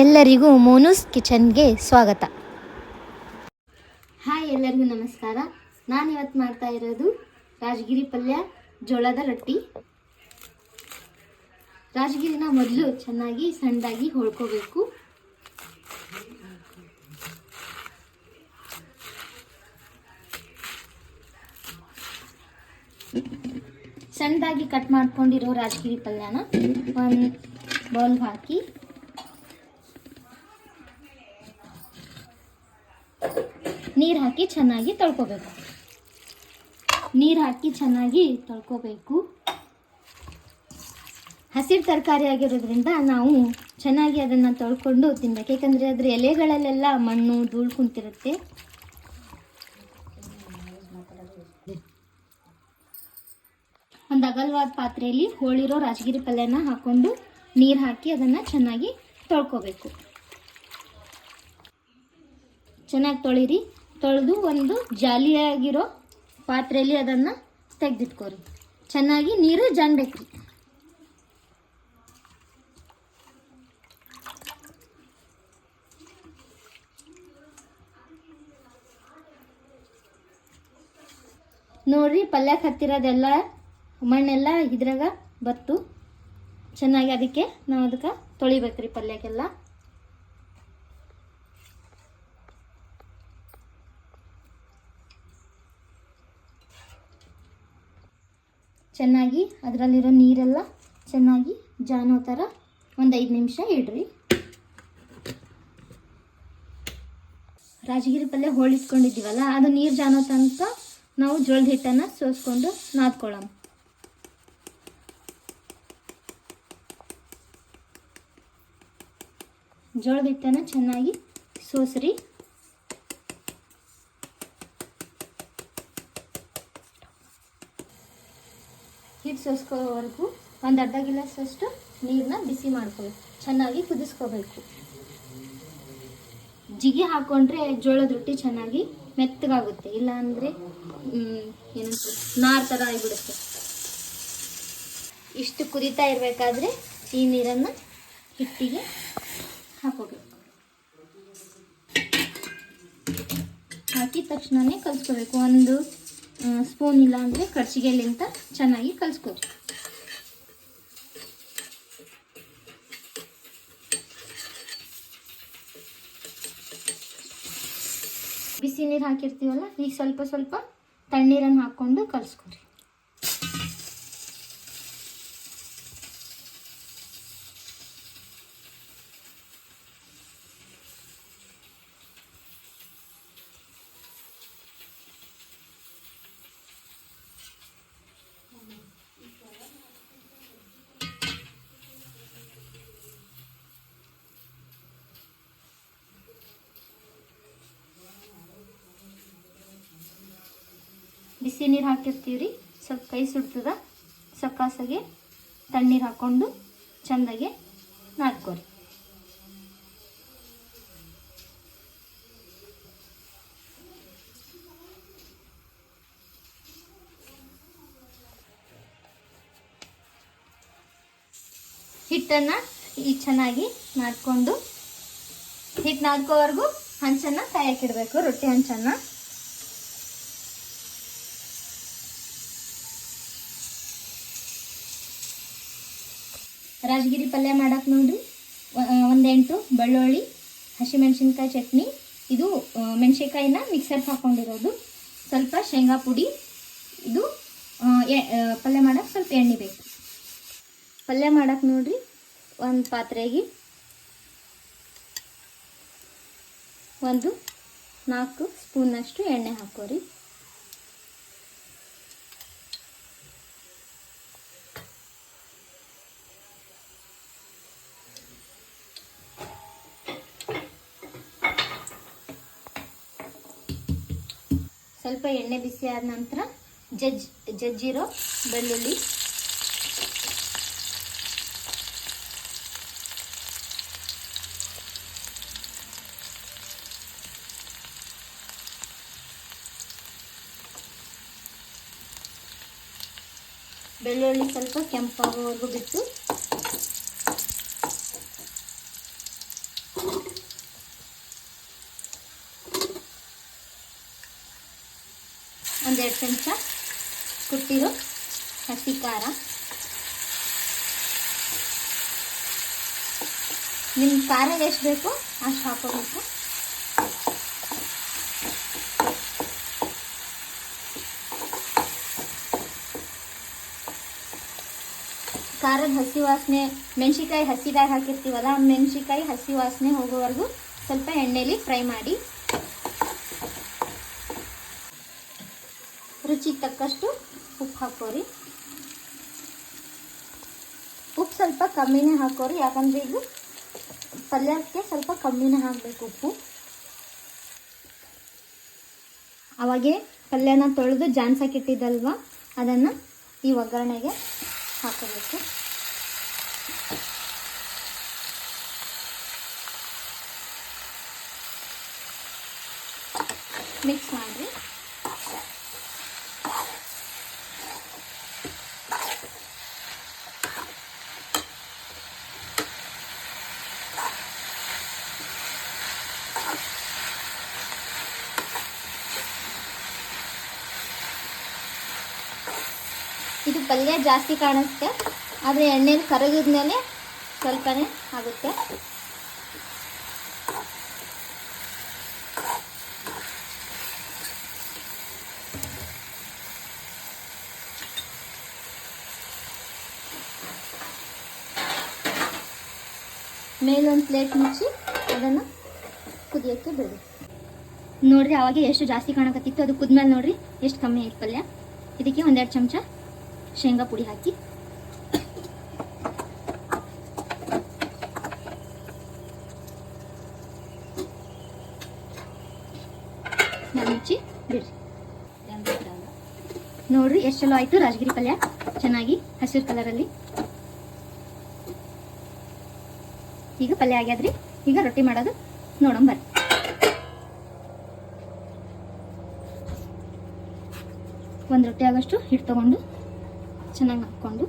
ಎಲ್ಲರಿಗೂ ಮೋನೂಸ್ ಕಿಚನ್ಗೆ ಸ್ವಾಗತ. ಹಾಯ್ ಎಲ್ಲರಿಗೂ ನಮಸ್ಕಾರ. ನಾನು ಇವತ್ತು ಮಾಡ್ತಾ ಇರೋದು ರಾಜಗಿರಿ ಪಲ್ಯ ಜೋಳದ ರೊಟ್ಟಿ. ರಾಜಗಿರಿನ ಮೊದಲು ಚೆನ್ನಾಗಿ ಸಣ್ಣದಾಗಿ ಹೊಳ್ಕೋಬೇಕು. ಸಣ್ಣದಾಗಿ ಕಟ್ ಮಾಡ್ಕೊಂಡಿರೋ ರಾಜಗಿರಿ ಪಲ್ಯನ ಒಂದು ಬೌಲ್ಗೆ ಹಾಕಿ ನೀರು ಹಾಕಿ ಚೆನ್ನಾಗಿ ತೊಳ್ಕೊಬೇಕು. ನೀರು ಹಾಕಿ ಚೆನ್ನಾಗಿ ತೊಳ್ಕೊಬೇಕು. ಹಸಿರು ತರಕಾರಿ ಆಗಿರೋದ್ರಿಂದ ನಾವು ಚೆನ್ನಾಗಿ ಅದನ್ನು ತೊಳ್ಕೊಂಡು ತಿನ್ಬೇಕು. ಯಾಕಂದರೆ ಅದ್ರ ಎಲೆಗಳಲ್ಲೆಲ್ಲ ಮಣ್ಣು ಧೂಳು ಕುಂತಿರುತ್ತೆ. ಒಂದು ಅಗಲವಾದ ಪಾತ್ರೆಯಲ್ಲಿ ಹೋಳಿರೋ ರಾಜಗಿರಿ ಪಲ್ಯನ ಹಾಕ್ಕೊಂಡು ನೀರು ಹಾಕಿ ಅದನ್ನು ಚೆನ್ನಾಗಿ ತೊಳ್ಕೊಬೇಕು. ಚೆನ್ನಾಗಿ ತೊಳಿರಿ. ತೊಳೆದು ಒಂದು ಜಾಲಿಯಾಗಿರೋ ಪಾತ್ರೆಯಲ್ಲಿ ಅದನ್ನು ತೆಗೆದಿಟ್ಕೋರಿ. ಚೆನ್ನಾಗಿ ನೀರು ಜಾನ್ಬೇಕು ರೀ ನೋಡ್ರಿ ಪಲ್ಯಕ್ಕೆ ಹತ್ತಿರೋದೆಲ್ಲ ಮಣ್ಣೆಲ್ಲ ಇದ್ರಾಗ ಬತ್ತು. ಚೆನ್ನಾಗಿ ಅದಕ್ಕೆ ನಾವು ಅದಕ್ಕೆ ತೊಳಿಬೇಕ್ರಿ ಪಲ್ಯಕ್ಕೆಲ್ಲ. ಚೆನ್ನಾಗಿ ಅದರಲ್ಲಿರೋ ನೀರೆಲ್ಲ ಚೆನ್ನಾಗಿ ಜಾನೋ ಥರ ಒಂದು ಐದು ನಿಮಿಷ ಇಡ್ರಿ. ರಾಜಗಿರಿ ಪಲ್ಯ ಹೋಳಿಸ್ಕೊಂಡಿದ್ದೀವಲ್ಲ, ಅದು ನೀರು ಜಾನೋ ತನಕ ನಾವು ಜೋಳದ ಹಿಟ್ಟನ್ನು ಸೋಸ್ಕೊಂಡು ನಾದ್ಕೊಳ್ಳೋಣ. ಜೋಳದ ಹಿಟ್ಟನ್ನು ಚೆನ್ನಾಗಿ ಸೋಸ್ರಿ. ಸೋಸ್ಕೋವರೆಗೂ ಒಂದು ಅರ್ಧ ಗಿಲಾಸಷ್ಟು ನೀರನ್ನ ಬಿಸಿ ಮಾಡ್ಕೋಬೇಕು ಚೆನ್ನಾಗಿ ಕುದಿಸ್ಕೋಬೇಕು. ಜಿಗಿ ಹಾಕೊಂಡ್ರೆ ಜೋಳದ ರೊಟ್ಟಿ ಚೆನ್ನಾಗಿ ಮೆತ್ತಗಾಗುತ್ತೆ ಇಲ್ಲ ಅಂದರೆ ಏನಂತ ನಾರ್ ಥರ ಆಗಿಬಿಡುತ್ತೆ. ಇಷ್ಟು ಕುದಿತಾ ಇರಬೇಕಾದ್ರೆ ಈ ನೀರನ್ನು ಹಿಟ್ಟಿಗೆ ಹಾಕೋಬೇಕು. ಹಾಕಿದ ತಕ್ಷಣನೇ ಕಲಿಸ್ಕೋಬೇಕು. ಒಂದು ಸ್ಪೂನ್ ಇಲ್ಲ ಅಂದರೆ ಕರ್ಚಿಗೆಲಿಂತ ಚೆನ್ನಾಗಿ ಕಲಿಸ್ಕೊರಿ ಬಿಸಿ ನೀರು ಹಾಕಿರ್ತೀವಲ್ಲ, ಈಗ ಸ್ವಲ್ಪ ಸ್ವಲ್ಪ ತಣ್ಣೀರನ್ನು ಹಾಕ್ಕೊಂಡು ಕಲಿಸ್ಕೊರಿ ಬಿಸಿ ನೀರು ಹಾಕಿರ್ತೀವಿ ರೀ ಸ್ವಲ್ಪ ಕೈ ಸುಡ್ತದ. ಸಕಾಸಗೆ ತಣ್ಣೀರು ಹಾಕ್ಕೊಂಡು ಚೆಂದಾಗೆ ನಾದ್ಕೊರಿ. ಹಿಟ್ಟನ್ನು ಈ ಚೆನ್ನಾಗಿ ನಾದ್ಕೊಂಡು ಹಿಟ್ಟು ನಾದ್ಕೋವರೆಗೂ ಹಂಚನ್ನು ಕಾಯಕ್ಕಿಡಬೇಕು ರೊಟ್ಟಿ ಹಂಚನ್ನು. ರಾಜಗಿರಿ ಪಲ್ಯ ಮಾಡಕ್ಕೆ ನೋಡಿರಿ. ಒಂದೆಂಟು, ಬೆಳ್ಳುಳ್ಳಿ, ಹಸಿಮೆಣ್ಸಿನ್ಕಾಯಿ ಚಟ್ನಿ. ಇದು ಮೆಣಸಿನ್ಕಾಯಿನ ಮಿಕ್ಸರ್ಗೆ ಹಾಕ್ಕೊಂಡಿರೋದು ಸ್ವಲ್ಪ ಶೇಂಗಾ ಪುಡಿ. ಇದು ಪಲ್ಯ ಮಾಡಕ್ಕೆ ಸ್ವಲ್ಪ ಎಣ್ಣೆ ಬೇಕು. ಪಲ್ಯ ಮಾಡೋಕೆ ನೋಡಿರಿ, ಒಂದು ಪಾತ್ರೆಗೆ ಒಂದು ನಾಲ್ಕು ಸ್ಪೂನಷ್ಟು ಎಣ್ಣೆ ಹಾಕೋರಿ. ಸ್ವಲ್ಪ ಎಣ್ಣೆ ಬಿಸಿ ಆದ ನಂತರ ಜಜ್ ಜಜ್ಜಿರೋ ಬೆಳ್ಳುಳ್ಳಿ. ಬೆಳ್ಳುಳ್ಳಿ ಸ್ವಲ್ಪ ಕೆಂಪಾಗೋವರೆಗೂ ಬಿಟ್ಟು ಚಮಚ ಕುಟ್ಟಿರೋ ಹಸಿ ಖಾರ ನಿಮ್ಮ ಖಾರ ಎಷ್ಟು ಬೇಕು ಅಷ್ಟು ಹಾಕೋಬೇಕು. ಖಾರದ ಹಸಿ ವಾಸನೆ ಮೆಣಸಿಕಾಯಿ ಹಸಿದಾಗ ಹಾಕಿರ್ತೀವಲ್ಲ ಮೆಣಸಿಕಾಯಿ ಹಸಿ ವಾಸನೆ ಹೋಗೋವರೆಗೂ ಸ್ವಲ್ಪ ಎಣ್ಣೆಲಿ ಫ್ರೈ ಮಾಡಿ. ರುಚಿಗೆ ತಕ್ಕಷ್ಟು ಉಪ್ಪು ಹಾಕೋರಿ ಉಪ್ಪು ಸ್ವಲ್ಪ ಕಮ್ಮಿನೇ ಹಾಕೋರಿ ಯಾಕಂದ್ರೆ ಇದು ಪಲ್ಯಕ್ಕೆ ಸ್ವಲ್ಪ ಕಮ್ಮಿನೇ ಹಾಕಬೇಕು ಉಪ್ಪು. ಅವಾಗೆ ಪಲ್ಯನ ತೊಳೆದು ಜಾನ್ಸಕ್ಕಿಟ್ಟಿದ್ದಲ್ವ ಅದನ್ನು ಈ ಒಗ್ಗರಣೆಗೆ ಹಾಕೋಬೇಕು ಮಿಕ್ಸ್ ಮಾಡಿರಿ. ಇದು ಪಲ್ಯ ಜಾಸ್ತಿ ಕಾಣಿಸುತ್ತೆ ಆದರೆ ಎಣ್ಣೆಲಿ ಕರಗಿದ್ಮೇಲೆ ಸ್ವಲ್ಪನೇ ಆಗುತ್ತೆ. ಮೇಲೊಂದು ಪ್ಲೇಟ್ ಮುಚ್ಚಿ ಅದನ್ನು ಕುದಿಯೋಕ್ಕೆ ಬಿಡಿ. ನೋಡ್ರಿ ಅವಾಗ ಎಷ್ಟು ಜಾಸ್ತಿ ಕಾಣಕತ್ತಿತ್ತು. ಅದು ಕುದ್ಮೇಲೆ ನೋಡ್ರಿ, ಎಷ್ಟು ಕಮ್ಮಿ ಆಯ್ತು ಪಲ್ಯ. ಇದಕ್ಕೆ ಒಂದೆರಡು ಚಮಚ ಶೇಂಗಾ ಪುಡಿ ಹಾಕಿ. ಮುಚ್ಚಿ ಬಿಡ್ರಿ. ನೋಡ್ರಿ, ಎಷ್ಟು ಚಲೋ ಆಯ್ತು ರಾಜಗಿರಿ ಪಲ್ಯ. ಚೆನ್ನಾಗಿ ಹಸಿರು ಕಲರಲ್ಲಿ ಈಗ ಪಲ್ಯ ಆಗ್ಯಾದ್ರಿ. ಈಗ ರೊಟ್ಟಿ ಮಾಡೋದು. ನೋಡಂಬರ್ರಿ ಒಂದು ರೊಟ್ಟಿ ಆಗೋಷ್ಟು ಹಿಟ್ಟು ತಗೊಂಡು ಚೆನ್ನಾಗಿ ಹಾಕ್ಕೊಂಡು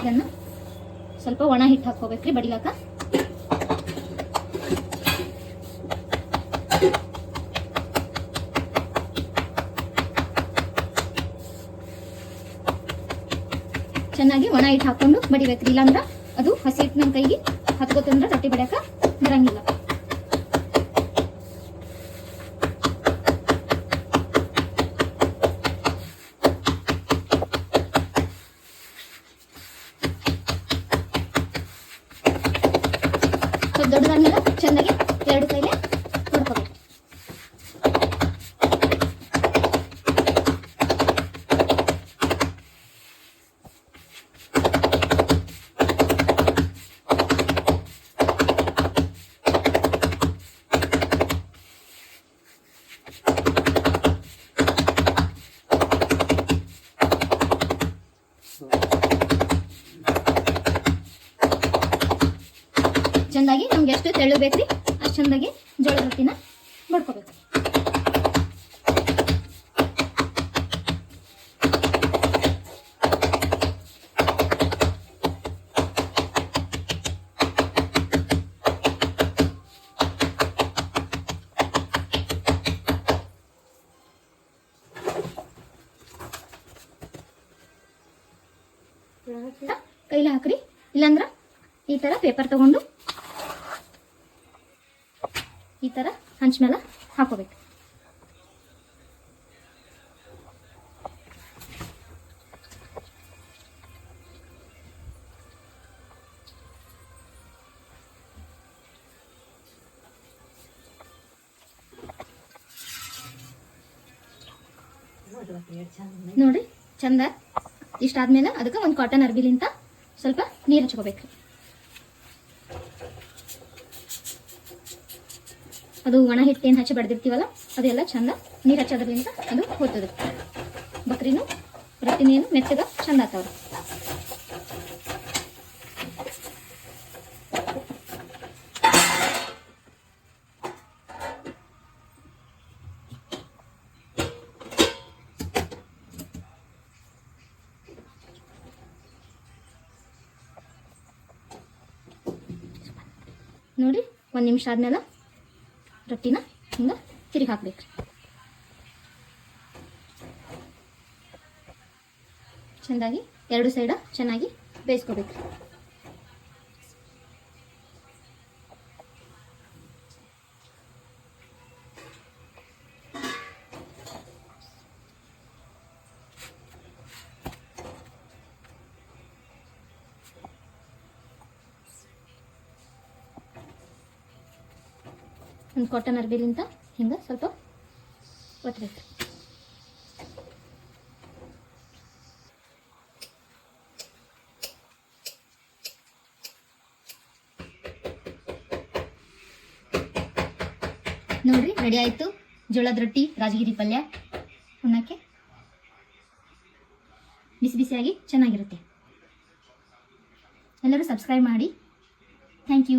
ಇದನ್ನು ಸ್ವಲ್ಪ ಒಣ ಹಿಟ್ಟು ಹಾಕೋಬೇಕ್ರಿ ಬಡಿಲಾಕ. ಚೆನ್ನಾಗಿ ಒಣ ಹಿಟ್ಟು ಹಾಕೊಂಡು ಬಡಿಬೇಕ್ರಿ ಇಲ್ಲಾಂದ್ರ ಅದು ಹಸಿ ಹಿಟ್ಟಿನ ಕೈಗೆ ಹತ್ಕೋತಂದ್ರ ರೊಟ್ಟಿ ಬಡಿಯಾಕ ಬರಂಗಿಲ್ಲ. ದೊಡ್ಡದಾದ್ಮೇಲೆ ಚೆನ್ನಾಗಿ ಎರಡು ಕೈಲೆ ಚೆಂದಾಗಿ ನಮ್ಗೆ ಎಷ್ಟು ತೆಳ್ಳು ಬೇಕ್ರಿ ಅಷ್ಟು ಚೆಂದಾಗಿ ಜೋಳದ ರೊಟ್ಟಿನ ಬಡ್ಕೋಬೇಕು ಕೈಲಿ ಹಾಕ್ರಿ ಇಲ್ಲಾಂದ್ರ ಈ ತರ ಪೇಪರ್ ತಗೊಂಡು ಈ ತರ ಹಂಚ ಮೇಲೆ ಹಾಕೋಬೇಕು. ನೋಡ್ರಿ ಚಂದ ಇಷ್ಟಾದ್ಮೇಲೆ ಅದಕ್ಕೆ ಒಂದು ಕಾಟನ್ ಅರ್ಬಿಲಿಂತ ಸ್ವಲ್ಪ ನೀರು ಹಚ್ಕೋಬೇಕು. ಅದು ಒಣ ಹಿಟ್ಟು ಏನು ಹಚ್ಚಿ ಬಡ್ದಿರ್ತೀವಲ್ಲ, ಅದೆಲ್ಲ ಚಂದ ನೀರು ಹಚ್ಚೋದ್ರಿಂದ ಅದು ಹೋಗ್ತದೆ. ಬಕ್ರಿನೂ ರೊಟ್ಟಿನೇನು ಮೆತ್ತಗ ಚಂದ ಆತಾವ್ರಿ ನೋಡಿ, ಒಂದು ನಿಮಿಷ ಆದ್ಮೇಲೆ ರೊಟ್ಟಿನ ಹಿಂಗೆ ತಿರುಗಿ ಹಾಕ್ಬೇಕು ಚೆಂದಾಗಿ ಎರಡು ಸೈಡ ಚೆನ್ನಾಗಿ ಬೇಯಿಸ್ಕೋಬೇಕು ಒಂದು ಕಾಟನ್ ಅರ್ಬಿಲಿಂತ ಹಿಂಗೆ ಸ್ವಲ್ಪ ಒತ್ತಬೇಕು ನೋಡ್ರಿ ರೆಡಿ ಆಯಿತು. ಜೋಳದ ರೊಟ್ಟಿ, ರಾಜಗಿರಿ ಪಲ್ಯ. ಉಣ್ಣಕ್ಕೆ. ಬಿಸಿ ಬಿಸಿಯಾಗಿ ಚೆನ್ನಾಗಿರುತ್ತೆ. ಎಲ್ಲರೂ ಸಬ್ಸ್ಕ್ರೈಬ್ ಮಾಡಿ. Thank you